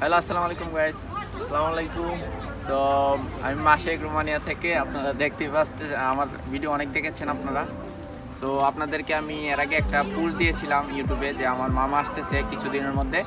Hello আসসালামু আলাইকুম guys আসসালামু আলাইকুম তো আমি মাসেক রোমানিয়া থেকে আপনারা দেখতে পাচ্ছেন আমার ভিডিও অনেক দেখেছেন আপনারা। সো আপনাদেরকে আমি এর আগে একটা পুল দিয়েছিলাম ইউটিউবে যে আমার মামা আসতেছে কিছুদিনের মধ্যে।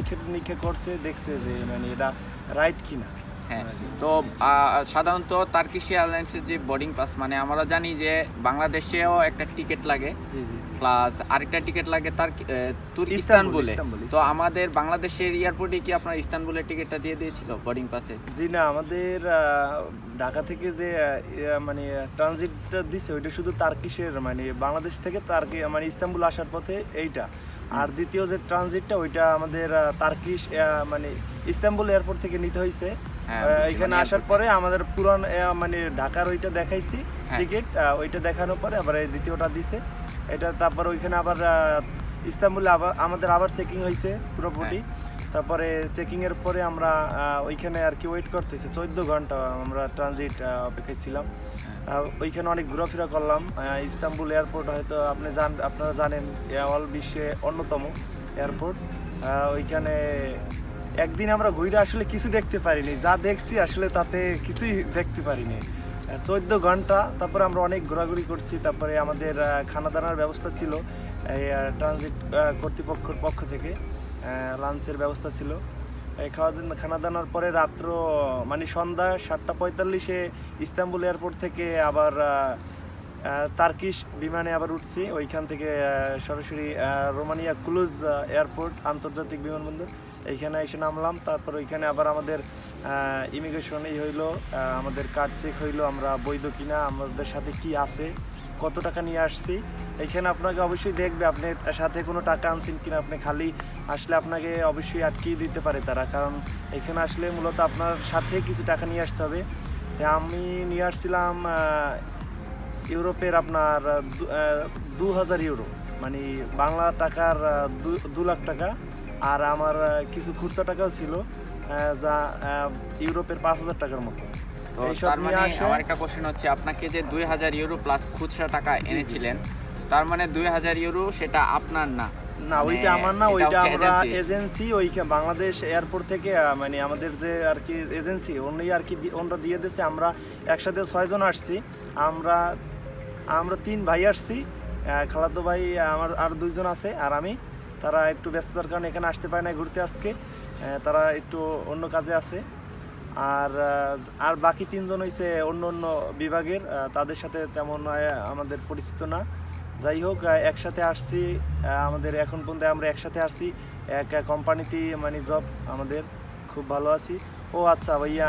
পরীক্ষা নিরীক্ষা করছে দেখছে যে মানে এটা রাইট কিনা। হ্যাঁ তো সাধারণত তার্কিশ এয়ারলাইন্সের যে বোর্ডিং পাস মানে আমরা জানি যে বাংলাদেশেও একটা টিকিট লাগে। জি জি জি। প্লাস আরেকটা টিকিট লাগে তার তুর্কিস্তান বলে তো আমাদের বাংলাদেশের এয়ারপোর্টে কি আপনার ইস্তানবুলের টিকিটটা দিয়ে দিয়েছিল বোর্ডিং পাসে জি না আমাদের ঢাকা থেকে যে মানে ট্রানজিটটা দিছে ওইটা শুধু তার্কিশের মানে বাংলাদেশ থেকে তার্কি মানে ইস্তাম্বুল আসার পথে এইটা। আর দ্বিতীয় যে ট্রানজিটটা ওইটা আমাদের তার্কিশ মানে ইস্তাম্বুল এয়ারপোর্ট থেকে নিতে হয়েছে হ্যাঁ, এখানে আসার পরে আমাদের পুরান মানে ঢাকার ওইটা দেখাইছি হ্যাঁ। টিকিট ওইটা দেখানোর পরে আবার এই দ্বিতীয়টা দিছে। এটা তারপর ওইখানে আবার ইস্তাম্বুলে আবার আমাদের আবার চেকিং হয়েছে পুরোপুরি। তারপরে চেকিং এর পরে আমরা ওইখানে আর কি ওয়েট করতে হয়েছে চোদ্দ ঘণ্টা আমরা ট্রানজিট অপেক্ষায় ছিলাম। ওইখানে অনেক ঘোরাফেরা করলাম। ইস্তাম্বুল এয়ারপোর্ট হয়তো আপনি জান আপনারা জানেন অল বিশ্বে অন্যতম এয়ারপোর্ট ওইখানে একদিন আমরা ঘুরে আসলে কিছু দেখতে পারিনি। যা দেখছি আসলে তাতে কিছুই দেখতে পারিনি। চোদ্দ ঘণ্টা তারপরে আমরা অনেক ঘোরাঘুরি করছি। তারপরে আমাদের খানা দানার ব্যবস্থা ছিল এই ট্রানজিট কর্তৃপক্ষের পক্ষ থেকে। লাঞ্চের ব্যবস্থা ছিল। খাওয়া খানা দানার পরে রাত্র মানে সন্ধ্যা সাতটা পঁয়তাল্লিশে ইস্তাম্বুল এয়ারপোর্ট থেকে আবার তার্কিশ বিমানে আবার উঠছি। ওইখান থেকে সরাসরি রোমানিয়া ক্লুজ এয়ারপোর্ট, আন্তর্জাতিক বিমানবন্দর, এইখানে এসে নামলাম। তারপর ওইখানে আবার আমাদের ইমিগ্রেশন হইল আমাদের কার্ড চেক হইল, আমরা বৈধ কিনা, আমাদের সাথে কি আছে। কত টাকা নিয়ে আসছি, এখানে আপনাকে অবশ্যই দেখবে আপনি সাথে কোনো টাকা আনছেন কিনা, আপনি খালি আসলে আপনাকে অবশ্যই আটকিয়ে দিতে পারে তারা। কারণ এখানে আসলে মূলত আপনার সাথে কিছু টাকা নিয়ে আসতে হবে। তাই আমি নিয়ে আসছিলাম ইউরোপের আপনার দু- হাজার ইউরো। মানে বাংলা টাকার দু- দু লাখ টাকা। আর আমার কিছু খুচরা টাকাও ছিল যা ইউরোপের পাঁচ হাজার টাকার মতো। তো তার মানে আমার একটা কোশ্চেন হচ্ছে আপনাকে যে দুই হাজার ইউরো প্লাস খুচরা টাকা। এনেছিলেন তার মানে দুই হাজার ইউরো সেটা আপনার না? না মানে ওইটা আমার না ওইটা আমরা। এজেন্সি ওই বাংলাদেশ এয়ারপোর্ট থেকে মানে আমাদের যে আর কি এজেন্সি উনি আর কি ওনারা দিয়ে দিয়েছে আমরা একসাথে ছয়জন আসছি। আমরা আমরা তিন ভাই আসছি খালাতো ভাই আমার আর দুইজন আছে আর আমি। তারা একটু ব্যস্ততার কারণে এখানে আসতে পারে না ঘুরতে আজকে তারা একটু অন্য কাজে আছে। আর আর বাকি তিনজন হইছে অন্য অন্য বিভাগের তাদের সাথে তেমন আমাদের পরিচিত না। যাই হোক একসাথে আসছি আমাদের এখন পর্যন্ত আমরা একসাথে আসছি। এক কোম্পানিতে মানে জব আমাদের খুব ভালো আছি। ও আচ্ছা ভাইয়া,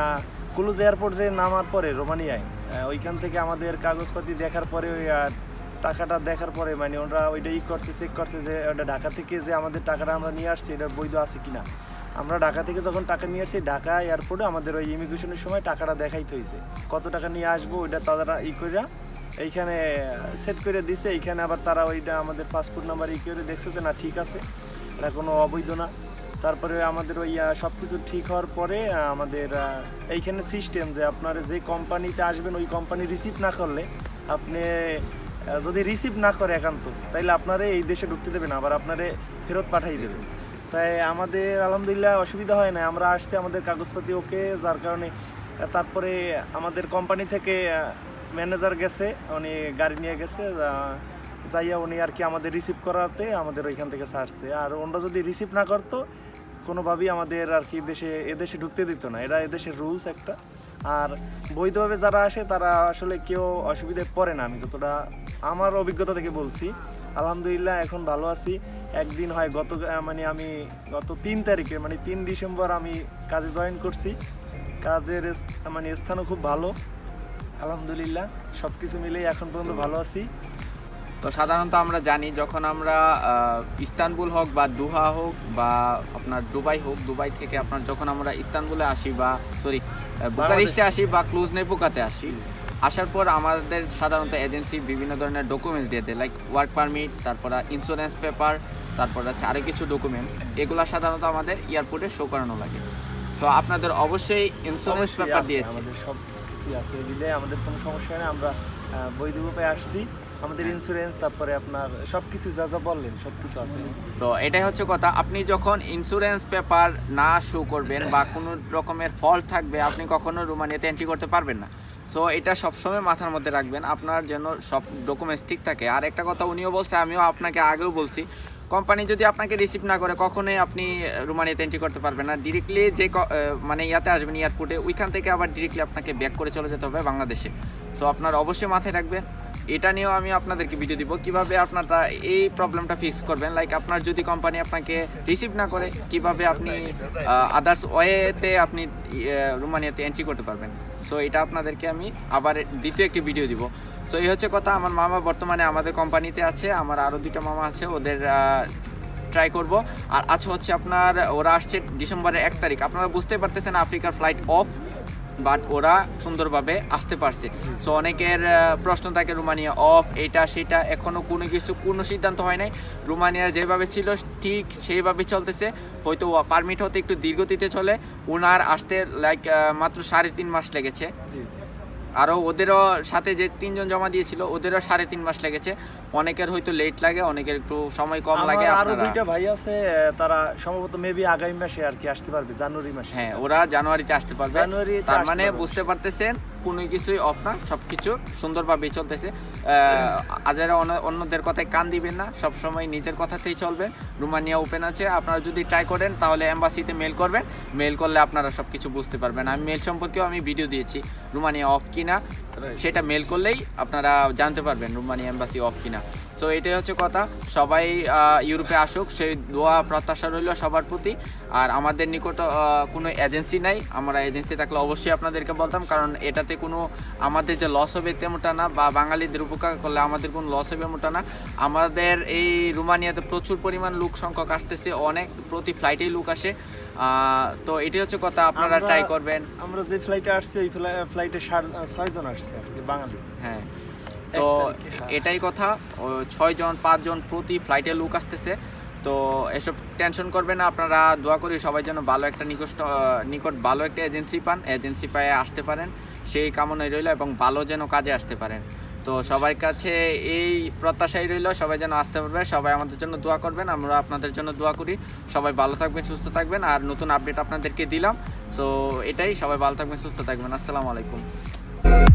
কুলুজ এয়ারপোর্ট যে নামার পরে রোমানিয়ায় ওইখান থেকে আমাদের কাগজপাতি দেখার পরে ওই টাকাটা দেখার পরে মানে ওরা ওইটা ই করছে চেক করছে যে ওটা ঢাকা থেকে যে আমাদের টাকাটা আমরা নিয়ে আসছি, এটা বৈধ আছে কিনা। আমরা ঢাকা থেকে যখন টাকা নিয়ে আসছি, ঢাকা এয়ারপোর্টে আমাদের ওই ইমিগ্রেশনের সময় টাকাটা দেখাইতে হয়েছে কত টাকা নিয়ে আসব, ওইটা তারা ই করে এইখানে সেট করে দিছে। এইখানে আবার তারা ওইটা আমাদের পাসপোর্ট নাম্বার ই করে দেখছে যে, না, ঠিক আছে, এটা কোনো অবৈধ না। তারপরে আমাদের ওই সব কিছু ঠিক হওয়ার পরে আমাদের এইখানে সিস্টেম যে আপনার যে কোম্পানিতে আসবেন, ওই কোম্পানি রিসিভ না করলে আপনি যদি রিসিভ না করে একান্ত, তাইলে আপনারে এই দেশে ঢুকতে দেবে না, আবার আপনারে ফেরত পাঠাই দেবে। তাই আমাদের আলহামদুলিল্লাহ অসুবিধা হয় না আমরা আসতে আমাদের কাগজপাতি ওকে, যার কারণে তারপরে আমাদের কোম্পানি থেকে ম্যানেজার গেছে, উনি গাড়ি নিয়ে গেছে যাইয়া উনি আর কি আমাদের রিসিভ করাতে আমাদের ওইখান থেকে ছাড়ছে। আর ওনরা যদি রিসিভ না করতো, কোনোভাবেই আমাদের আর কি দেশে, এদেশে ঢুকতে দিত না। এটা এদেশের রুলস একটা। আর বৈধভাবে যারা আসে, তারা আসলে কেউ অসুবিধায় পড়ে না, আমি যতটা আমার অভিজ্ঞতা থেকে বলছি। আলহামদুলিল্লাহ, এখন ভালো আছি। একদিন হয় গত মানে আমি গত তিন তারিখে মানে তিন ডিসেম্বর আমি কাজে জয়েন করছি। কাজের মানে স্থানও খুব ভালো আলহামদুলিল্লাহ সব কিছু মিলেই এখন পর্যন্ত ভালো আছি। তো সাধারণত আমরা জানি যখন আমরা ইস্তানবুল হোক বা দুহা হোক বা আপনার দুবাই হোক দুবাই থেকে আপনার যখন আমরা ইস্তানবুলে আসি বা সরি বুকারিস্টে আসি বা ক্লুজ নেপুকাতে আসি আসার পর আমাদের সাধারণত এজেন্সি বিভিন্ন ধরনের ডকুমেন্টস দিয়ে দেয় লাইক ওয়ার্ক পারমিট তারপর ইন্স্যুরেন্স পেপার তারপর হচ্ছে আরও কিছু ডকুমেন্টস এগুলো সাধারণত আমাদের এয়ারপোর্টে শো করানো লাগে। সো আপনাদের অবশ্যই ইন্স্যুরেন্স পেপার আছে, দিয়েছে। আমাদের সব কিছুই আছে। বিদায় আমাদের কোনো সমস্যা নেই আমরা আহ, বৈধ রূপে আসছি। আমাদের ইন্স্যুরেন্স তারপরে আপনার সব কিছু যা যা বললেন সব কিছু আছে। তো এটাই হচ্ছে কথা আপনি যখন ইন্স্যুরেন্স পেপার না শো করবেন বা কোনো রকমের ফল্ট থাকবে আপনি কখনো রোমানিয়াতে এন্ট্রি করতে পারবেন না। সো এটা সবসময় মাথার মধ্যে রাখবেন আপনার যেন সব ডকুমেন্টস ঠিক থাকে। আর একটা কথা উনিও বলছে আমিও আপনাকে আগেও বলছি কোম্পানি যদি আপনাকে রিসিভ না করে, কখনোই আপনি রোমানিয়াতে এন্ট্রি করতে পারবেন না। ডিরেক্টলি যে মানে ইয়াতে আসবেন এয়ারপোর্টে ওইখান থেকে আবার ডিরেক্টলি আপনাকে ব্যাক করে চলে যেতে হবে বাংলাদেশে। সো আপনার অবশ্যই মাথায় রাখবেন এটা নিয়েও আমি আপনাদেরকে ভিডিও দিব। কীভাবে আপনারা এই প্রবলেমটা ফিক্স করবেন? লাইক আপনার যদি কোম্পানি আপনাকে রিসিভ না করে, কীভাবে আপনি আদার্স ওয়েতে আপনি রোমানিয়াতে এন্ট্রি করতে পারবেন? সো এটা আপনাদেরকে আমি আবার দ্বিতীয় একটি ভিডিও দিব। সো এই হচ্ছে কথা। আমার মামা বর্তমানে আমাদের কোম্পানিতে আছে। আমার আরও দুইটা মামা আছে, ওদের ট্রাই করব। আর আছে হচ্ছে আপনার, ওরা আসছে ডিসেম্বরের এক তারিখ। আপনারা বুঝতে পারতেছেন, আফ্রিকার ফ্লাইট অফ বাট ওরা সুন্দরভাবে আসতে পারছে। সো অনেকের প্রশ্ন থাকে, রোমানিয়া অফ এটা, সেটা। এখনও কোনো কিছু, কোনো সিদ্ধান্ত হয় নাই। রোমানিয়া যেভাবে ছিল, ঠিক সেইভাবে চলতেছে। হয়তো পারমিট হতে একটু দীর্ঘতিতে চলে। ওনার আসতে লাইক মাত্র সাড়ে তিন মাস লেগেছে। আরও ওদেরও সাথে যে তিনজন জমা দিয়েছিল ওদেরও সাড়ে তিন মাস লেগেছে। অনেকের হয়তো লেট লাগে অনেকের একটু সময় কম লাগে আরও দুইটা ভাই আছে তারা সম্ভবত মেবি আগামী মাসে আর কি আসতে পারবে জানুয়ারি মাসে। হ্যাঁ ওরা জানুয়ারিতে আসতে পারবে। জানুয়ারি তার মানে বুঝতে পারতেছেন কোনো কিছুই অফ না সব কিছু সুন্দরভাবে চলতেছে আজারা অন্যদের কথায় কান দিবেন না সব সময় নিজের কথাতেই চলবে রুমানিয়া ওপেন আছে আপনারা যদি ট্রাই করেন তাহলে অ্যাম্বাসিতে মেল করবেন। মেল করলে আপনারা সব কিছু বুঝতে পারবেন। আমি মেল সম্পর্কেও আমি ভিডিও দিয়েছি রুমানিয়া অফ কিনা সেটা মেল করলেই আপনারা জানতে পারবেন রুমানিয়া অ্যাম্বাসি অফ কিনা। সো এটাই হচ্ছে কথা। সবাই ইউরোপে আসুক সেই দোয়া প্রত্যাশা রইল সবার প্রতি। আর আমাদের নিকট কোনো এজেন্সি নাই। আমরা এজেন্সি থাকলে অবশ্যই আপনাদেরকে বলতাম কারণ এটাতে কোনো আমাদের যে লস হবে তেমনটা না বা বাঙালিদের উপকার করলে আমাদের কোনো লস হবে এমনটা না। আমাদের এই রোমানিয়াতে প্রচুর পরিমাণ লোক সংখ্যক আসতেছে অনেক প্রতি ফ্লাইটেই লোক আসে। তো এটাই হচ্ছে কথা আপনারা ট্রাই করবেন। আমরা যে ফ্লাইটে আসছি ওই ফ্লাইটে ছয় জন আসছে আর কি বাঙালি। হ্যাঁ। তো হ্যাঁ। এটাই কথা। ছয়জন পাঁচজন প্রতি ফ্লাইটে লোক আসতেছে। তো এসব টেনশন করবে না আপনারা দোয়া করি সবাই যেন ভালো একটা নিকট নিকট ভালো একটা এজেন্সি পান এজেন্সি পায়ে আসতে পারেন সেই কামনাই রইল এবং ভালো যেন কাজে আসতে পারেন। তো সবার কাছে এই প্রত্যাশাই রইল সবাই যেন আসতে পারবে সবাই আমাদের জন্য দোয়া করবেন আমরা আপনাদের জন্য দোয়া করি। সবাই ভালো থাকবেন সুস্থ থাকবেন আর নতুন আপডেট আপনাদেরকে দিলাম। সো এটাই সবাই ভালো থাকবেন সুস্থ থাকবেন। আসসালামু আলাইকুম। Thank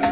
you.